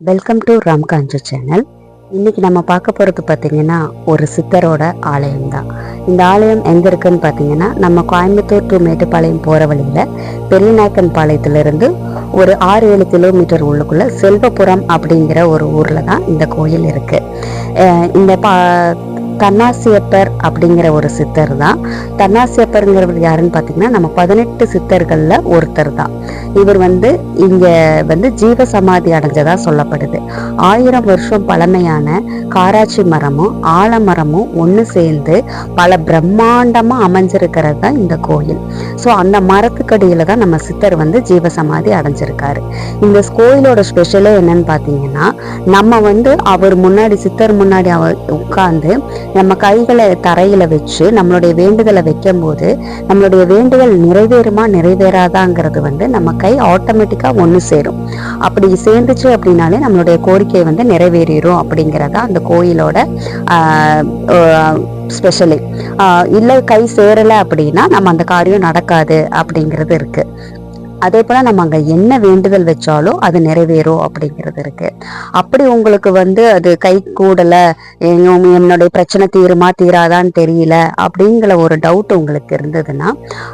Welcome to ராம்காஞ்சு channel இன்றைக்கி நம்ம பார்க்க போகிறது பார்த்தீங்கன்னா ஒரு சித்தரோட ஆலயம் தான் இந்த ஆலயம் எங்கே இருக்குன்னு பார்த்தீங்கன்னா நம்ம கோயம்புத்தூர் டு மேட்டுப்பாளையம் போகிற வழியில் பெரியநாயக்கன் பாளையத்திலிருந்து ஒரு ஆறு ஏழு கிலோமீட்டர் உள்ளுக்குள்ளே செல்வபுரம் அப்படிங்கிற ஒரு ஊரில் தான் இந்த கோயில் இருக்குது இந்த பா தன்னாசியப்பர் அப்படிங்கிற ஒரு சித்தர் தான். தன்னாசியப்பருங்கிறவர் யாருன்னு பார்த்தீங்கன்னா நம்ம பதினெட்டு சித்தர்களில் ஒருத்தர் தான். இவர் வந்து இங்கே வந்து ஜீவ சமாதி அடைஞ்சதாக சொல்லப்படுது. ஆயிரம் வருஷம் பழமையான காராட்சி மரமும் ஆலமரமும் ஒன்று சேர்ந்து பல பிரம்மாண்டமாக அமைஞ்சிருக்கிறது தான் இந்த கோயில். ஸோ அந்த மரத்துக்கடியில் தான் நம்ம சித்தர் வந்து ஜீவ சமாதி அடைஞ்சிருக்காரு. இந்த கோயிலோட ஸ்பெஷலே என்னன்னு பார்த்தீங்கன்னா நம்ம வந்து அவர் முன்னாடி சித்தர் முன்னாடி அவர் உட்கார்ந்து நம்ம கைகளை தரையில் வச்சு நம்மளுடைய வேண்டுதலை வைக்கும் போது நம்மளுடைய வேண்டுதல் நிறைவேறுமா நிறைவேறாதாங்கிறது வந்து நம்ம கை ஆட்டோமேட்டிக்காக ஒன்று சேரும். அப்படி சேர்ந்துச்சு அப்படின்னாலே நம்மளுடைய கோரிக்கை வந்து நிறைவேறிடும் அப்படிங்கிறதா அந்த கோயிலோட ஸ்பெஷலி இல்லை கை சேரலை அப்படின்னா நம்ம அந்த காரியம் நடக்காது அப்படிங்கிறது இருக்கு. அதே போல் நம்ம அங்கே என்ன வேண்டுதல் வச்சாலும் அது நிறைவேறும் அப்படிங்கிறது இருக்கு. அப்படி உங்களுக்கு வந்து அது கை கூடலை என்னுடைய பிரச்சனை தீருமா தீராதான்னு தெரியல அப்படிங்கிற ஒரு டவுட் உங்களுக்கு இருந்ததுன்னா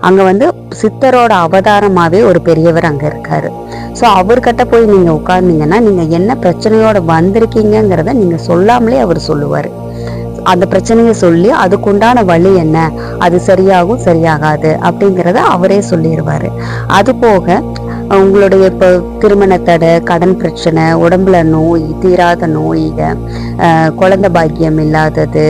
அங்கே வந்து சித்தரோட அவதாரமாகவே ஒரு பெரியவர் அங்கே இருக்காரு. ஸோ அவர்கிட்ட போய் நீங்கள் உட்கார்ந்தீங்கன்னா நீங்கள் என்ன பிரச்சனையோட வந்திருக்கீங்கங்கிறத நீங்கள் சொல்லாமலே அவர் சொல்லுவார். அந்த பிரச்சனையை சொல்லி அதுக்குண்டான வழி என்ன? அது சரியாகும் சரியாகாது அப்படிங்கிறத அவரே சொல்லிடுவாரு. அது போக உங்களுடைய இப்போ திருமண தடை கடன் பிரச்சனை உடம்புல நோய் தீராத நோய்க குழந்த குழந்தை பாக்கியம் இல்லாதது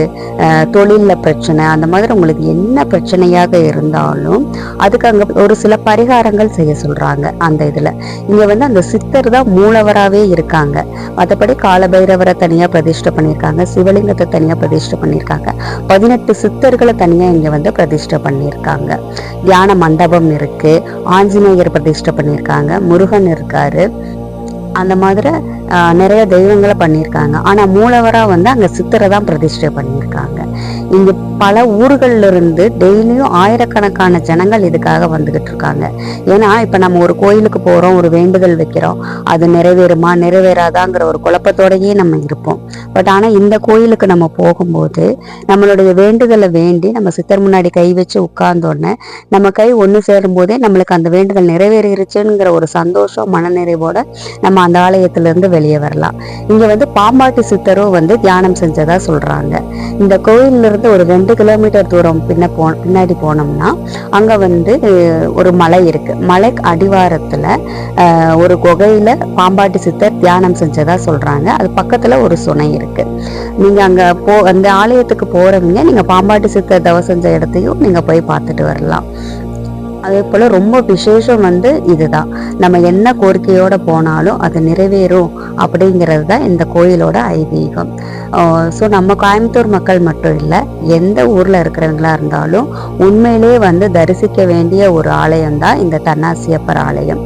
தொழிலில் பிரச்சனை அந்த மாதிரி உங்களுக்கு என்ன பிரச்சனையாக இருந்தாலும் அதுக்கு அங்கே ஒரு சில பரிகாரங்கள் செய்ய சொல்கிறாங்க அந்த இதில். இங்கே வந்து அந்த சித்தர் தான் மூலவராகவே இருக்காங்க. மற்றபடி காலபைரவரை தனியாக பிரதிஷ்டை பண்ணியிருக்காங்க சிவலிங்கத்தை தனியாக பிரதிஷ்டை பண்ணியிருக்காங்க பதினெட்டு சித்தர்களை தனியாக இங்கே வந்து பிரதிஷ்டை பண்ணியிருக்காங்க தியான மண்டபம் இருக்குது ஆஞ்சநேயர் பிரதிஷ்டை பண்ணியிருக்காங்க முருகன் இருக்காரு. அந்த மாதிரி ஆஹ், நிறைய தெய்வங்களை பண்ணியிருக்காங்க. ஆனா மூலவரா வந்து அங்க சித்தரை தான் பிரதிஷ்டை பண்ணியிருக்காங்க. இங்க பல ஊர்கள்ல இருந்து டெய்லியும் ஆயிரக்கணக்கான ஜனங்கள் இதுக்காக வந்துகிட்டு இருக்காங்க. ஏன்னா இப்ப நம்ம ஒரு கோயிலுக்கு போறோம் ஒரு வேண்டுதல் வைக்கிறோம் அது நிறைவேறுமா நிறைவேறாதாங்கிற ஒரு குழப்பத்தோடயே நம்ம இருப்போம். பட் ஆனா இந்த கோயிலுக்கு நம்ம போகும்போது நம்மளுடைய வேண்டுதலை வேண்டி நம்ம சித்தர் முன்னாடி கை வச்சு உட்கார்ந்தோடனே நம்ம கை ஒன்று சேரும் போதே நம்மளுக்கு அந்த வேண்டுதல் நிறைவேறிருச்சுங்கிற ஒரு சந்தோஷம் மனநிறைவோட நம்ம அந்த ஆலயத்திலிருந்து வெளியே வரலாம். இங்க வந்து பாம்பாட்டி சித்தரும் வந்து தியானம் செஞ்சதா சொல்றாங்க. இந்த கோயில்ல இருந்து ஒரு ரெண்டு கிலோமீட்டர் தூரம் பின்ன போ பின்னாடி போனோம்னா அங்க வந்து ஒரு மலை இருக்கு. மலை அடிவாரத்துல அஹ், ஒரு குகையில பாம்பாட்டி சித்தர் தியானம் செஞ்சதா சொல்றாங்க. அது பக்கத்துல ஒரு சுனை இருக்கு. நீங்க அங்க போ அந்த ஆலயத்துக்கு போறவங்க நீங்க பாம்பாட்டி சித்தர் தவ செஞ்ச இடத்தையும் நீங்க போய் பார்த்துட்டு வரலாம். அதே போல ரொம்ப விசேஷம் வந்து இதுதான். நம்ம என்ன கோரிக்கையோட போனாலும் அது நிறைவேறும் அப்படிங்கிறது தான் இந்த கோயிலோட ஐதீகம். ஸோ நம்ம கோயம்புத்தூர் மக்கள் மட்டும் இல்லை எந்த ஊரில் இருக்கிறவங்களா இருந்தாலும் உண்மையிலே வந்து தரிசிக்க வேண்டிய ஒரு ஆலயம் தான் இந்த தன்னாசியப்பர் ஆலயம்.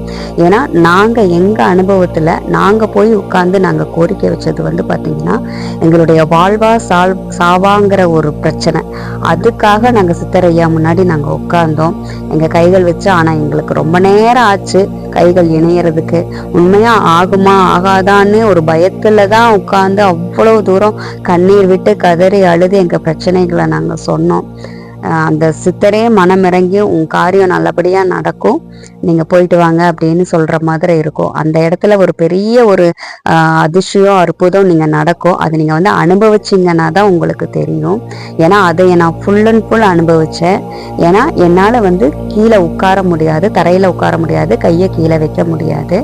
ஏன்னா நாங்கள் எங்கள் அனுபவத்தில் நாங்கள் போய் உட்காந்து நாங்கள் கோரிக்கை வச்சது வந்து பார்த்திங்கன்னா எங்களுடைய வாழ்வா சால் சாவாங்கிற ஒரு பிரச்சனை. அதுக்காக நாங்கள் சித்தரையா முன்னாடி நாங்கள் உட்காந்தோம் எங்கள் கைகள் வச்சு ஆனால் எங்களுக்கு ரொம்ப நேரம் ஆச்சு கைகள் இணையறதுக்கு. உண்மையாக ஆகுமா ஆகாதான்னு ஒரு பயத்தில் தான் உட்காந்து அவ்வளோ தூரம் கண்ணீர் விட்டு கதறி அழுது எங்க பிரச்சனைகளை நாங்க சொன்னோம். அந்த சித்தரே மனமிறங்கி உன் காரியம் நல்லபடியா நடக்கும். நீங்க போயிட்டு வாங்க அப்படின்னு சொல்ற மாதிரி இருக்கும். அந்த இடத்துல ஒரு பெரிய ஒரு அதிசயம் அற்புதம் நீங்க நடக்கும். அது நீங்க வந்து அனுபவிச்சீங்கன்னா தான் உங்களுக்கு தெரியும். ஏன்னா அதை நான் ஃபுல் அண்ட் ஃபுல் அனுபவிச்சேன். ஏன்னா என்னால வந்து கீழே உட்கார முடியாது தரையில உட்கார முடியாது கையை கீழே வைக்க முடியாது.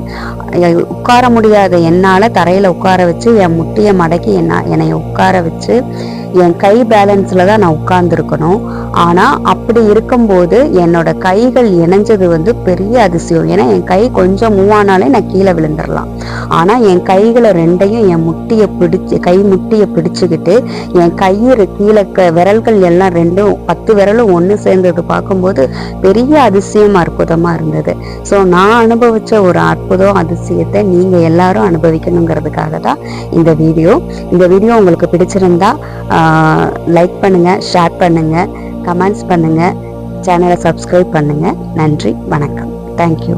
உட்கார முடியாத என்னால தரையில உட்கார வச்சு என் முட்டியை மடக்கி என்ன என்னை உட்கார வச்சு என் கை பேலன்ஸில் தான் நான் உட்கார்ந்துருக்கணும். ஆனால் அப்படி இருக்கும்போது என்னோட கைகள் இணைஞ்சது வந்து பெரிய அதிசயம். ஏன்னா என் கை கொஞ்சம் மூவ் ஆனாலே நான் கீழே விழுந்துடலாம். ஆனால் என் கைகளை ரெண்டையும் என் முட்டியை பிடிச்சு கை முட்டியை பிடிச்சிக்கிட்டு என் கையிறு கீழே க- விரல்கள் எல்லாம் ரெண்டும் பத்து விரலும் ஒன்று சேர்ந்தது பார்க்கும்போது பெரிய அதிசயம் அற்புதமாக இருந்தது. ஸோ நான் அனுபவித்த ஒரு அற்புதம் அதிசயத்தை நீங்கள் எல்லாரும் அனுபவிக்கணுங்கிறதுக்காக தான் இந்த வீடியோ. இந்த வீடியோ உங்களுக்கு பிடிச்சிருந்தா லைக் பண்ணுங்கள் ஷேர் பண்ணுங்கள் கமெண்ட்ஸ் பண்ணுங்கள் சேனலை சப்ஸ்கிரைப் பண்ணுங்கள் நன்றி வணக்கம். தேங்க்யூ